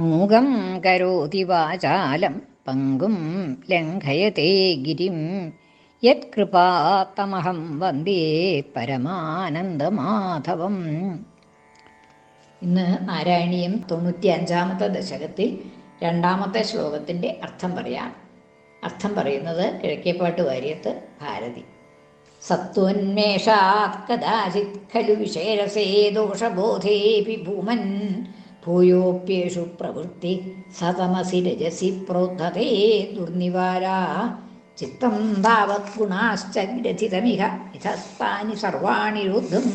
മൂകം കരോതി വാചാലം പങ്കും ലംഘയത്തെ ഗിരിം. യത്കൃപാത്തമഹം വന്ദേ പരമാനന്ദമാധവം. ഇന്ന് നാരായണീയം തൊണ്ണൂറ്റി അഞ്ചാമത്തെ ദശകത്തിൽ രണ്ടാമത്തെ ശ്ലോകത്തിന്റെ അർത്ഥം പറയാം. അർത്ഥം പറയുന്നത് കിഴക്കേപ്പാട്ട് വാര്യത്ത് ഭാരതി. സത്വന്മേഷാത് കദാചിത് ഖലു വിശേരസേ ദോഷബോധേപി ഭൂമൻ. ഭൂയോപ്യേഷു പ്രവൃത്തി സതമസി രജസി പ്രോദ്ധതേ ദുർനിവാരാ. ചിത്തം താവത് ഗുണാശ്ച വിരചിതമിഹ. ഇതസ്ഥാനി സർവാണി രുദ്ധം.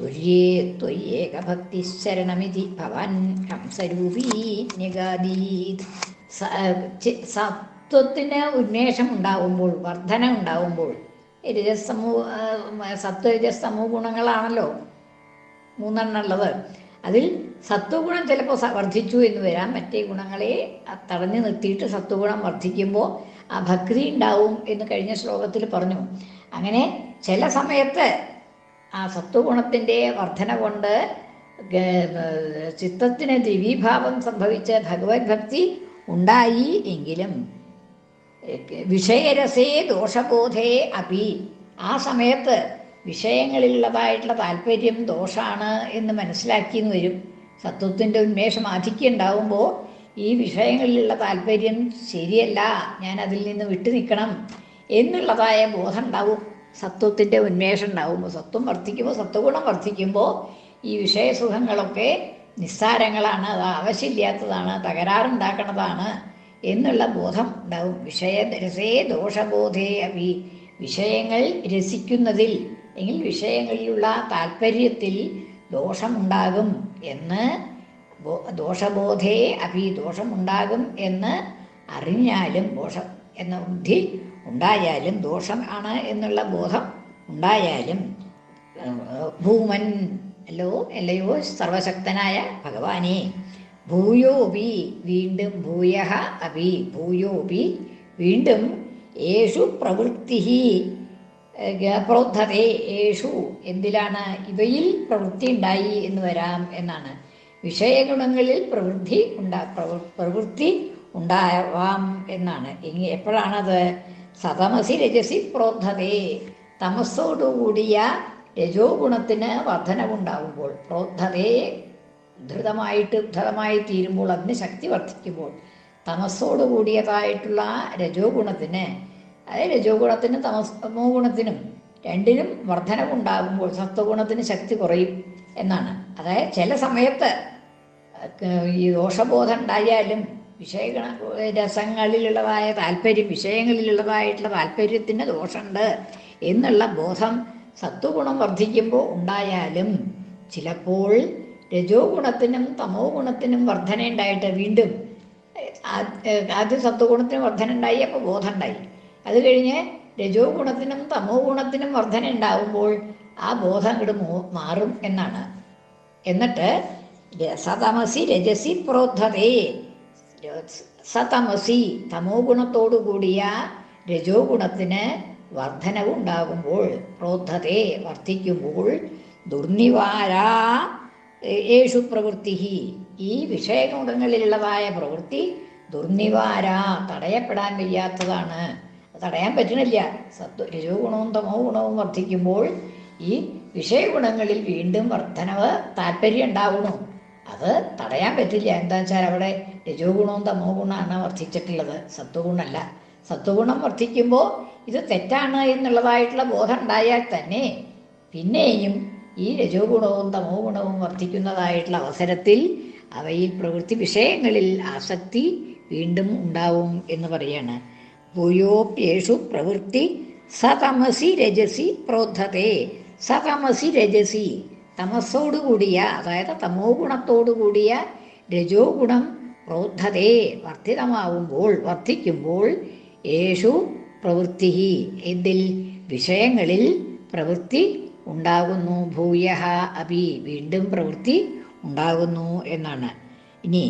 തുര്യേ ത്വയ്യേകഭക്തിശരണമിതി ഭവാൻ ഹംസരൂപീ നിഗാദീത് സത്വത്തിന് ഉന്മേഷം ഉണ്ടാവുമ്പോൾ വർധന ഉണ്ടാവുമ്പോൾ രജസമൂഹ സത്വരജസമൂഹ ഗുണങ്ങളാണല്ലോ. മൂന്നെണ്ണം ഉള്ളത് അതിൽ സത്വഗുണം ചിലപ്പോൾ വർദ്ധിച്ചു എന്ന് വരാം. മറ്റേ ഗുണങ്ങളെ തടഞ്ഞു നിർത്തിയിട്ട് സത്വഗുണം വർദ്ധിക്കുമ്പോൾ ആ ഭക്തി ഉണ്ടാവും എന്ന് കഴിഞ്ഞ ശ്ലോകത്തിൽ പറഞ്ഞു. അങ്ങനെ ചില സമയത്ത് ആ സത്വഗുണത്തിന്റെ വർധന കൊണ്ട് ചിത്തത്തിന് ദിവീഭാവം സംഭവിച്ച ഭഗവത് ഭക്തി ഉണ്ടായി എങ്കിലും വിഷയരസേ ദോഷബോധേ അപി. ആ സമയത്ത് വിഷയങ്ങളിലുള്ളതായിട്ടുള്ള താല്പര്യം ദോഷമാണ് എന്ന് മനസ്സിലാക്കിയെന്ന് വരും. സത്വത്തിന്റെ ഉന്മേഷം ആധിക്യം ഉണ്ടാവുമ്പോൾ ഈ വിഷയങ്ങളിലുള്ള താല്പര്യം ശരിയല്ല ഞാൻ അതിൽ നിന്ന് വിട്ടു നിൽക്കണം എന്നുള്ളതായ ബോധം ഉണ്ടാവും സത്വത്തിന്റെ ഉന്മേഷം ഉണ്ടാവുമ്പോൾ സത്വം വർദ്ധിക്കുമ്പോൾ സത്വഗുണം വർദ്ധിക്കുമ്പോൾ ഈ വിഷയസുഖങ്ങളൊക്കെ നിസ്സാരങ്ങളാണ് അത് ആവശ്യമില്ലാത്തതാണ് തകരാറുണ്ടാക്കണതാണ് എന്നുള്ള ബോധം ഉണ്ടാവും. വിഷയ രസേ ദോഷബോധേ അവി വിഷയങ്ങൾ രസിക്കുന്നതിൽ എങ്കിൽ വിഷയങ്ങളിലുള്ള താല്പര്യത്തിൽ ദോഷമുണ്ടാകും എന്ന് ദോഷബോധേ അഭി ദോഷമുണ്ടാകും എന്ന് അറിഞ്ഞാലും ദോഷം എന്ന ബുദ്ധി ഉണ്ടായാലും ദോഷം ആണ് എന്നുള്ള ബോധം ഉണ്ടായാലും ഭൂമൻ അല്ലോ അല്ലയോ സർവശക്തനായ ഭഗവാനെ ഭൂയോപി വീണ്ടും ഭൂയഹ അപി ഭൂയോപി വീണ്ടും യേശു പ്രവൃത്തി പ്രോദ്ധതേ യേഷു എന്തിലാണ് ഇവയിൽ പ്രവൃത്തി ഉണ്ടായി എന്ന് വരാം എന്നാണ്. വിഷയഗുണങ്ങളിൽ പ്രവൃത്തി ഉണ്ടാ പ്രവൃത്തി ഉണ്ടാവാം എന്നാണ്. ഇനി എപ്പോഴാണത്? സതമസി രജസി പ്രോദ്ധതേ തമസ്സോടുകൂടിയ രജോ ഗുണത്തിന് വർധനവുണ്ടാകുമ്പോൾ പ്രോദ്ധതേ ധൃതമായിട്ട് ധൃതമായി തീരുമ്പോൾ അതിന് ശക്തി വർദ്ധിക്കുമ്പോൾ തമസോടുകൂടിയതായിട്ടുള്ള രജോ ഗുണത്തിന് അതായത് രജോ ഗുണത്തിനും തമസ്തമോ ഗുണത്തിനും രണ്ടിനും വർധനവുണ്ടാകുമ്പോൾ സത്വഗുണത്തിന് ശക്തി കുറയും എന്നാണ്. അതായത് ചില സമയത്ത് ഈ ദോഷബോധം ഉണ്ടായാലും വിഷയഗണ രസങ്ങളിലുള്ളതായ താല്പര്യം വിഷയങ്ങളിലുള്ളതായിട്ടുള്ള താല്പര്യത്തിന് ദോഷമുണ്ട് എന്നുള്ള ബോധം സത്വഗുണം വർദ്ധിക്കുമ്പോൾ ഉണ്ടായാലും ചിലപ്പോൾ രജോ ഗുണത്തിനും തമോ ഗുണത്തിനും വർധന ഉണ്ടായിട്ട് വീണ്ടും ആദ്യം സത്വഗുണത്തിന് വർധന ഉണ്ടായി അപ്പോൾ ബോധം ഉണ്ടായി അത് കഴിഞ്ഞ് രജോ ഗുണത്തിനും തമോ ഗുണത്തിനും വർധന ഉണ്ടാവുമ്പോൾ ആ ബോധം അങ്ങോട്ട് മാറും എന്നാണ്. എന്നിട്ട് സതമസി രജസി പ്രോദ്ധതേ. സതമസി തമോ ഗുണത്തോടു കൂടിയ രജോ ഗുണത്തിന് വർധനവുണ്ടാകുമ്പോൾ പ്രോദ്ധതേ വർദ്ധിക്കുമ്പോൾ ദുർനിവാരാ യേശു പ്രവൃത്തി. ഈ വിഷയഗുണങ്ങളിലുള്ളതായ പ്രവൃത്തി ദുർനിവാര തടയപ്പെടാൻ വയ്യാത്തതാണ്. തടയാൻ പറ്റണില്ല സത്വ രജോ ഗുണവും തമോ ഗുണവും വർദ്ധിക്കുമ്പോൾ ഈ വിഷയഗുണങ്ങളിൽ വീണ്ടും വർധനവ് താല്പര്യം ഉണ്ടാവണു അത് തടയാൻ പറ്റില്ല. എന്താ വെച്ചാൽ അവിടെ രജോ ഗുണവും തമോ ഗുണമാണ് വർദ്ധിച്ചിട്ടുള്ളത്. സത്വഗുണമല്ല. സത്വഗുണം വർദ്ധിക്കുമ്പോൾ ഇത് തെറ്റാണ് എന്നുള്ളതായിട്ടുള്ള ബോധം ഉണ്ടായാൽ തന്നെ പിന്നെയും ഈ രജോ ഗുണവും തമോ ഗുണവും വർദ്ധിക്കുന്നതായിട്ടുള്ള അവസരത്തിൽ അവയിൽ പ്രവൃത്തി വിഷയങ്ങളിൽ ആസക്തി വീണ്ടും ഉണ്ടാവും എന്ന് പറയാണ്. ഭൂയോപ്യേഷു പ്രവൃത്തി സതമസി രജസി പ്രോദ്ധത്തെ സതമസി രജസി തമസ്സോടുകൂടിയ അതായത് തമോ ഗുണത്തോടുകൂടിയ രജോ ഗുണം പ്രോദ്ധതേ വർദ്ധിതമാവുമ്പോൾ വർദ്ധിക്കുമ്പോൾ യേശു പ്രവൃത്തി എന്തിൽ? വിഷയങ്ങളിൽ പ്രവൃത്തി ഉണ്ടാകുന്നു. ഭൂയ അപി വീണ്ടും പ്രവൃത്തി ഉണ്ടാകുന്നു എന്നാണ്. ഇനി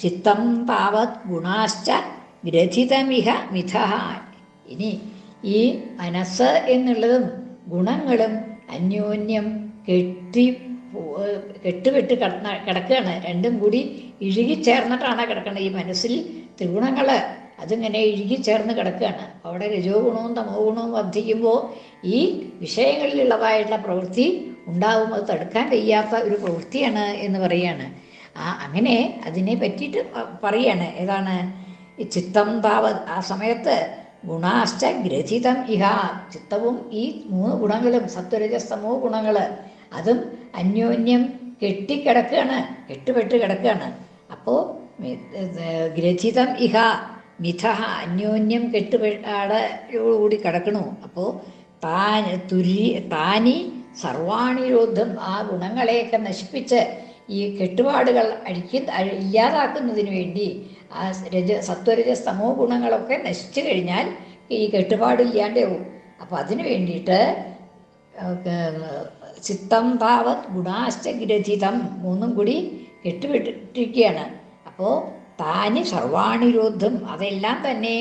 ചിത്തം താവത് ഗുണാശ്ച ഗ്രഥിതമിഹ മിഥ ഇനി ഈ മനസ്സ് എന്നുള്ളതും ഗുണങ്ങളും അന്യോന്യം കെട്ടി കെട്ടുവിട്ട് കിടന്ന കിടക്കുകയാണ്. രണ്ടും കൂടി ഇഴുകി ചേർന്നിട്ടാണ് കിടക്കുന്നത് ഈ മനസ്സിൽ ത്രിഗുണങ്ങൾ അതിങ്ങനെ ഇഴുകിച്ചേർന്ന് കിടക്കുകയാണ്. അവിടെ രജോ ഗുണവും തമോ ഗുണവും വർദ്ധിക്കുമ്പോൾ ഈ വിഷയങ്ങളിലുള്ളതായിട്ടുള്ള പ്രവൃത്തി ഉണ്ടാവും. അത് തടുക്കാൻ കഴിയാത്ത ഒരു പ്രവൃത്തിയാണ് എന്ന് പറയുകയാണ്. ആ അങ്ങനെ അതിനെ പറ്റിയിട്ട് പറയാണ്. ഏതാണ്? ചിത്തം താവത് ആ സമയത്ത് ഗുണാശ്ച ഗ്രഥിതം ഇഹ. ചിത്തവും ഈ മൂന്ന് ഗുണങ്ങളും സത്വരജസ്തമോ ഗുണങ്ങൾ അതും അന്യോന്യം കെട്ടിക്കിടക്കുകയാണ് കെട്ടുപെട്ട് കിടക്കുകയാണ് അപ്പോൾ ഗ്രഥിതം ഇഹ മിഥ അന്യോന്യം കെട്ടുപെട്ടാടോടുകൂടി കിടക്കണു. അപ്പോൾ താൻ തുരി താനി സർവാണിരോധം ആ ഗുണങ്ങളെയൊക്കെ നശിപ്പിച്ച് ഈ കെട്ടുപാടുകൾ അഴിക്ക ഇല്ലാതാക്കുന്നതിന് വേണ്ടി ആ രജ സത്വരജ സമൂഹ ഗുണങ്ങളൊക്കെ നശിച്ചു കഴിഞ്ഞാൽ ഈ കെട്ടുപാടില്ലാണ്ടാവും അപ്പോൾ അതിന് വേണ്ടിയിട്ട് ചിത്തം താവത് ഗുണാശ്ചഗ്രഥിതം മൂന്നും കൂടി കെട്ടുവിട്ടിരിക്കുകയാണ്. അപ്പോൾ താന് സർവാണിരോധം അതെല്ലാം തന്നെ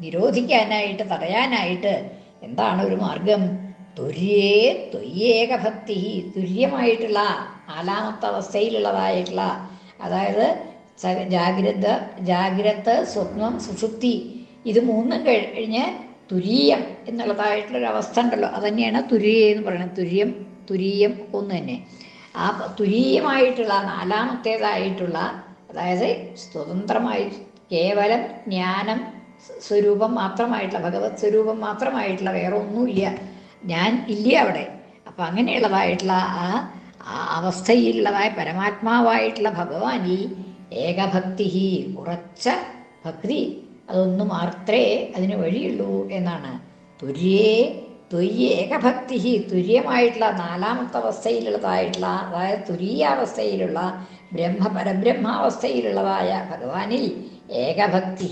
നിരോധിക്കാനായിട്ട് തടയാനായിട്ട് എന്താണ് ഒരു മാർഗം? തുര്യേ ത്വയ്യേക ഭക്തി തുല്യമായിട്ടുള്ള നാലാമത്തെ അവസ്ഥയിലുള്ളതായിട്ടുള്ള അതായത് ജാഗ്രത ജാഗ്രത സ്വപ്നം സുഷുപ്തി ഇത് മൂന്നും കഴിഞ്ഞ് തുരീയം എന്നുള്ളതായിട്ടുള്ളൊരു അവസ്ഥ ഉണ്ടല്ലോ. അത് തന്നെയാണ് തുരീയ എന്ന് പറയുന്നത്. തുര്യം തുരീയം ഒന്ന് തന്നെ. ആ തുരീയമായിട്ടുള്ള നാലാമത്തേതായിട്ടുള്ള അതായത് സ്വതന്ത്രമായി കേവലം ജ്ഞാനം സ്വരൂപം മാത്രമായിട്ടുള്ള ഭഗവത് സ്വരൂപം മാത്രമായിട്ടുള്ള വേറെ ഒന്നുമില്ല ഞാൻ ഇല്ല അവിടെ. അപ്പം അങ്ങനെയുള്ളതായിട്ടുള്ള ആ അവസ്ഥയിലുള്ളതായ പരമാത്മാവായിട്ടുള്ള ഭഗവാൻ ഈ ഏകഭക്തി ഉറച്ച ഭക്തി അതൊന്നു മാത്രമേ അതിന് വഴിയുള്ളൂ എന്നാണ്. തുര്യേ തുര്യ ഏകഭക്തി തുര്യമായിട്ടുള്ള നാലാമത്തെ അവസ്ഥയിലുള്ളതായിട്ടുള്ള അതായത് തുരീയാവസ്ഥയിലുള്ള ബ്രഹ്മ പരബ്രഹ്മാവസ്ഥയിലുള്ളതായ ഭഗവാനിൽ ഏകഭക്തി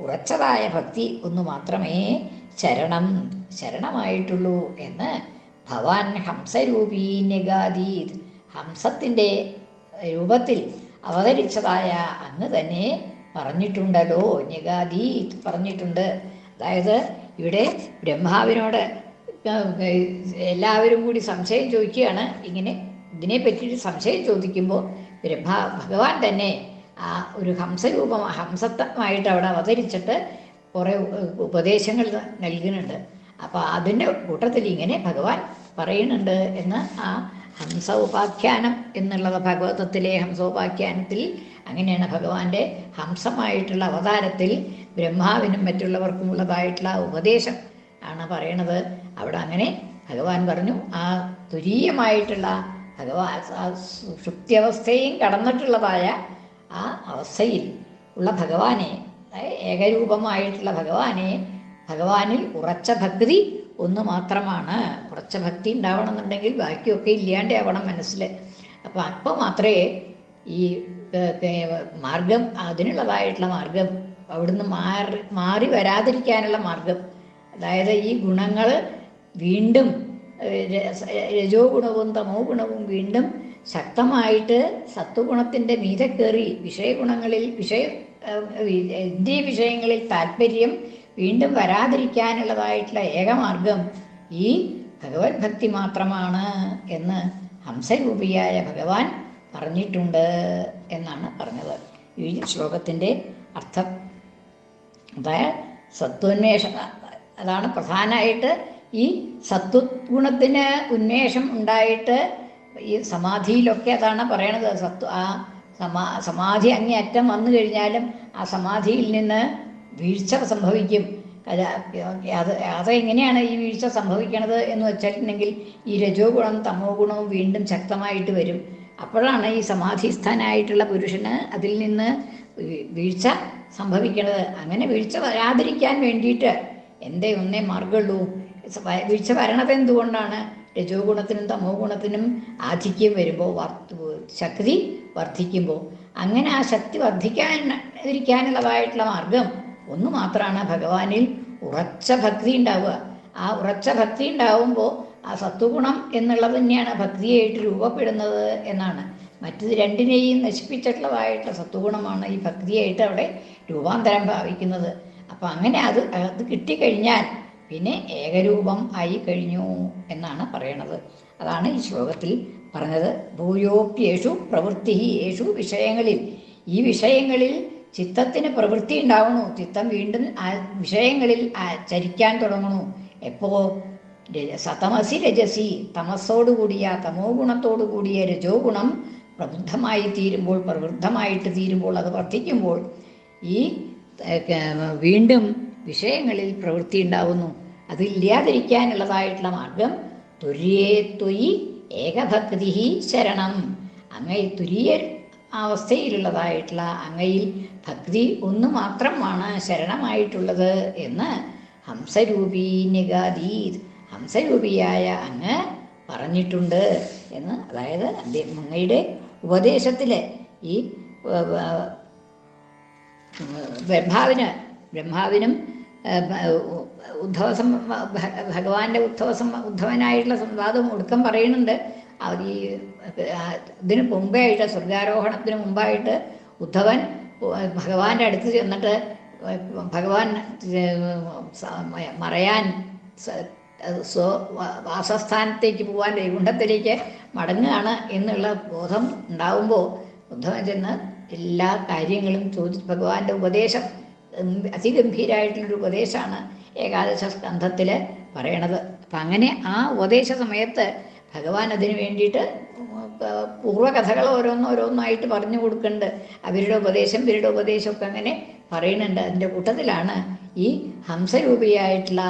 ഉറച്ചതായ ഭക്തി ഒന്നു മാത്രമേ ശരണം ശരണമായിട്ടുള്ളൂ എന്ന് ഭവാൻ ഹംസരൂപീ നിഗാദീത് ഹംസത്തിന്റെ രൂപത്തിൽ അവതരിച്ചതായ അങ്ങ് തന്നെ പറഞ്ഞിട്ടുണ്ടല്ലോ. നിഗാദീത് പറഞ്ഞിട്ടുണ്ട്. അതായത് ഇവിടെ ബ്രഹ്മാവിനോട് എല്ലാവരും കൂടി സംശയം ചോദിക്കുകയാണ്. ഇങ്ങനെ ഇതിനെ പറ്റിയിട്ട് സംശയം ചോദിക്കുമ്പോൾ ബ്രഹ്മ ഭഗവാൻ തന്നെ ആ ഒരു ഹംസരൂപം ഹംസത്വമായിട്ട് അവിടെ അവതരിച്ചിട്ട് കുറേ ഉപദേശങ്ങൾ നൽകുന്നുണ്ട്. അപ്പോൾ അതിന്റെ കൂട്ടത്തിൽ ഇങ്ങനെ ഭഗവാൻ പറയുന്നുണ്ട് എന്ന് ആ ഹംസ ഉപാഖ്യാനം എന്നുള്ളത് ഭഗവതത്തിലെ ഹംസോപാഖ്യാനത്തിൽ അങ്ങനെയാണ് ഭഗവാന്റെ ഹംസമായിട്ടുള്ള അവതാരത്തിൽ ബ്രഹ്മാവിനും മറ്റുള്ളവർക്കും ഉള്ളതായിട്ടുള്ള ഉപദേശം ആണ് പറയണത്. അവിടെ അങ്ങനെ ഭഗവാൻ പറഞ്ഞു ആ തുരീയമായിട്ടുള്ള ഭഗവാൻ ശുക്തിയവസ്ഥയും കടന്നിട്ടുള്ളതായ ആ അവസ്ഥയിൽ ഉള്ള ഭഗവാനെ ഏകരൂപമായിട്ടുള്ള ഭഗവാനെ ഭഗവാനിൽ ഉറച്ച ഭക്തി ഒന്ന് മാത്രമാണ്. ഉറച്ച ഭക്തി ഉണ്ടാവണമെന്നുണ്ടെങ്കിൽ ബാക്കിയൊക്കെ ഇല്ലാണ്ടേ ആവണം മനസ്സിൽ അപ്പം അപ്പോൾ മാത്രമേ ഈ മാർഗം അതിനുള്ളതായിട്ടുള്ള മാർഗം അവിടുന്ന് മാറി മാറി വരാതിരിക്കാനുള്ള മാർഗം. അതായത് ഈ ഗുണങ്ങൾ വീണ്ടും രജോ ഗുണവും തമോ ഗുണവും വീണ്ടും ശക്തമായിട്ട് സത്വഗുണത്തിന്റെ മീതെ കയറി വിഷയഗുണങ്ങളിൽ വിഷയ ഇന്ദ്രിയ വിഷയങ്ങളിൽ താല്പര്യം വീണ്ടും വരാതിരിക്കാനുള്ളതായിട്ടുള്ള ഏകമാർഗം ഈ ഭഗവത് ഭക്തി മാത്രമാണ് എന്ന് ഹംസരൂപിയായ ഭഗവാൻ പറഞ്ഞിട്ടുണ്ട് എന്നാണ് പറഞ്ഞത്. ഈ ശ്ലോകത്തിന്റെ അർത്ഥം. അതായത് സത്വന്വേഷ അതാണ് പ്രധാനമായിട്ട് ഈ സത്വഗുണത്തിന് ഉന്മേഷം ഉണ്ടായിട്ട് ഈ സമാധിയിലൊക്കെ അതാണ് പറയണത്. സത്വ ആ സമാ സമാധി അങ്ങേയറ്റം വന്നു കഴിഞ്ഞാലും ആ സമാധിയിൽ നിന്ന് വീഴ്ച സംഭവിക്കും. അത് അത് എങ്ങനെയാണ് ഈ വീഴ്ച സംഭവിക്കണത് എന്ന് വെച്ചിട്ടുണ്ടെങ്കിൽ ഈ രജോ ഗുണം തമോ ഗുണവും വീണ്ടും ശക്തമായിട്ട് വരും. അപ്പോഴാണ് ഈ സമാധിസ്ഥാനായിട്ടുള്ള പുരുഷന് അതിൽ നിന്ന് വീഴ്ച സംഭവിക്കണത്. അങ്ങനെ വീഴ്ച വരാതിരിക്കാൻ വേണ്ടിയിട്ട് എന്തേ ഒന്നേ മാർഗമുള്ളൂ വീഴ്ച വരണത് എന്തുകൊണ്ടാണ്? രജോ ഗുണത്തിനും തമോ ഗുണത്തിനും ആധിക്യം വരുമ്പോൾ ശക്തി വർദ്ധിക്കുമ്പോൾ. അങ്ങനെ ആ ശക്തി വർദ്ധിക്കാൻ ഇരിക്കാനുള്ളതായിട്ടുള്ള മാർഗം ഒന്ന് മാത്രമാണ് ഭഗവാനിൽ ഉറച്ച ഭക്തി ഉണ്ടാവുക. ആ ഉറച്ച ഭക്തി ഉണ്ടാവുമ്പോൾ ആ സത്വഗുണം എന്നുള്ളത് തന്നെയാണ് ഭക്തിയായിട്ട് രൂപപ്പെടുന്നത് എന്നാണ്. മറ്റത് രണ്ടിനെയും നശിപ്പിച്ചിട്ടുള്ളതായിട്ട് സത്വഗുണമാണ് ഈ ഭക്തിയായിട്ട് അവിടെ രൂപാന്തരം ഭാവിക്കുന്നത്. അപ്പം അങ്ങനെ അത് അത് കിട്ടിക്കഴിഞ്ഞാൽ പിന്നെ ഏകരൂപം ആയി കഴിഞ്ഞു എന്നാണ് പറയണത്. അതാണ് ഈ ശ്ലോകത്തിൽ പറഞ്ഞത്. ഭൂയോപ്യേഷു പ്രവൃത്തി യേഷു വിഷയങ്ങളിൽ. ഈ വിഷയങ്ങളിൽ ചിത്തത്തിന് പ്രവൃത്തി ഉണ്ടാവണു. ചിത്തം വീണ്ടും ആ വിഷയങ്ങളിൽ ചരിക്കാൻ തുടങ്ങണു. എപ്പോ? സതമസി രജസി. തമസോടുകൂടിയ തമോ ഗുണത്തോടു കൂടിയ രജോ ഗുണം പ്രബുദ്ധമായി തീരുമ്പോൾ പ്രവൃദ്ധമായിട്ട് തീരുമ്പോൾ അത് വർദ്ധിക്കുമ്പോൾ ഈ വീണ്ടും വിഷയങ്ങളിൽ പ്രവൃത്തി ഉണ്ടാവുന്നു. അതില്ലാതിരിക്കാനുള്ളതായിട്ടുള്ള മാർഗം തുര്യേ ത്വയി ഏകഭക്തി ശരണം. അങ്ങനെ തുര്യ അവസ്ഥയിലുള്ളതായിട്ടുള്ള അങ്ങയിൽ ഭക്തി ഒന്നു മാത്രമാണ് ശരണമായിട്ടുള്ളത് എന്ന് ഹംസരൂപീ നിഗാദീത് ഹംസരൂപിയായ അങ്ങ് പറഞ്ഞിട്ടുണ്ട് എന്ന്. അതായത് അങ്ങയുടെ ഉപദേശത്തിൽ ഈ ബ്രഹ്മാവിന് ബ്രഹ്മാവിനും ഏർ, ഭ- ഉദ്ധവ സം ഭ- ഭഗവാന്റെ ഉദ്ധവസം ഉദ്ധവനായിട്ടുള്ള സംവാദം ഒടുക്കം പറയുന്നുണ്ട്. അവർ ഈ ഇതിന് മുമ്പായിട്ട് സ്വർഗാരോഹണത്തിന് മുമ്പായിട്ട് ഉദ്ധവൻ ഭഗവാന്റെ അടുത്ത് ചെന്നിട്ട് ഭഗവാൻ മറയാൻ സ്വ വാസസ്ഥാനത്തേക്ക് പോകാൻ വൈകുണ്ഠത്തിലേക്ക് മടങ്ങുകയാണ് എന്നുള്ള ബോധം ഉണ്ടാവുമ്പോൾ ഉദ്ധവൻ ചെന്ന് എല്ലാ കാര്യങ്ങളും ചോദിച്ച് ഭഗവാന്റെ ഉപദേശം അതിഗംഭീരായിട്ടുള്ളൊരു ഉപദേശമാണ് ഏകാദശ സ്കന്ധത്തിൽ പറയണത്. അപ്പം അങ്ങനെ ആ ഉപദേശ സമയത്ത് ഭഗവാൻ അതിന് വേണ്ടിയിട്ട് പൂർവകഥകൾ ഓരോന്നോരോന്നായിട്ട് പറഞ്ഞു കൊടുക്കുന്നുണ്ട് അവരുടെ ഉപദേശം ഇവരുടെ ഉപദേശമൊക്കെ അങ്ങനെ പറയുന്നുണ്ട്. അതിന്റെ കൂട്ടത്തിലാണ് ഈ ഹംസരൂപിയായിട്ടുള്ള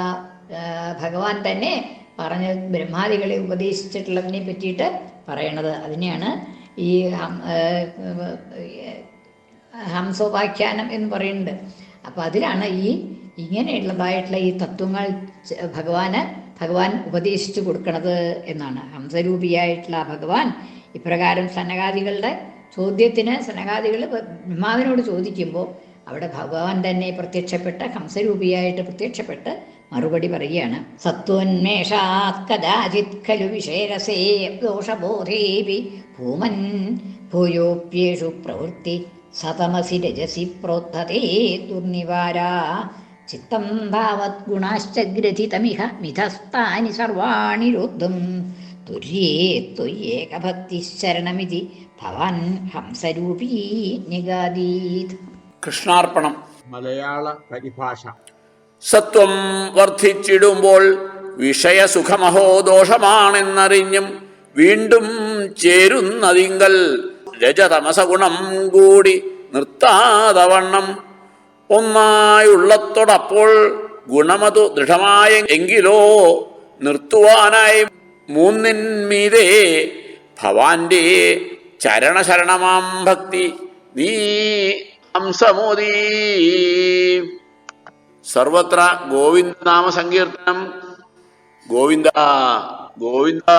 ഭഗവാൻ തന്നെ പറഞ്ഞ ബ്രഹ്മാദികളെ ഉപദേശിച്ചിട്ടുള്ളതിനെ പറ്റിയിട്ട് പറയണത്. അതിനെയാണ് ഈ ഹംസോപാഖ്യാനം എന്ന് പറയുന്നത്. അപ്പോൾ അതിലാണ് ഈ ഇങ്ങനെയുള്ളതായിട്ടുള്ള ഈ തത്വങ്ങൾ ഭഗവാന് ഭഗവാൻ ഉപദേശിച്ചു കൊടുക്കണത് എന്നാണ്. ഹംസരൂപിയായിട്ടുള്ള ഭഗവാൻ ഇപ്രകാരം സനകാദികളുടെ ചോദ്യത്തിന് സനകാദികൾ ബ്രഹ്മാവിനോട് ചോദിക്കുമ്പോൾ അവിടെ ഭഗവാൻ തന്നെ പ്രത്യക്ഷപ്പെട്ട ഹംസരൂപിയായിട്ട് പ്രത്യക്ഷപ്പെട്ട് മറുപടി പറയുകയാണ്. സത്വന്മേഷാത് കദാചിത് ഖലു വിഷേരസേ ദോഷബോധേപി ഭൂമൻ ഭൂയോപ്യേഷു പ്രവൃത്തി സതമസി രജസി പ്രോദ്ധതേ ദുർനിവാരാ ചിത്തം ഭാവത് ഗുണാശ്ച ഗ്രഥിതമിഹ മിഥസ്ഥാനി സർവാണി രുദ്ധം. തുര്യേ ത്വയേകഭക്തിശരണമിതി ഭവാൻ ഹംസരൂപീ നിഗാദീത് കൃഷ്ണാർപ്പണം. മലയാള പരിഭാഷ. സത്വം വർദ്ധിച്ചിടുമ്പോൾ വിഷയസുഖമഹോ ദോഷമാണെന്നറിഞ്ഞും വീണ്ടും ചേരുന്നതിങ്കൽ രജതമസഗുണം കൂടി നിർത്താതവണ്ണം ഒന്നായുള്ളത്തോടപ്പോൾ ഗുണമതു ദൃഢമായ എങ്കിലോ നിർത്തുവാനായി മൂന്നിന്മീതേ ഭവാന്റെ ചരണശരണമാം ഭക്തി. നീ ഹംസമോദീ സർവത്ര ഗോവിന്ദനാമ സങ്കീർത്തനം ഗോവിന്ദ ഗോവിന്ദ.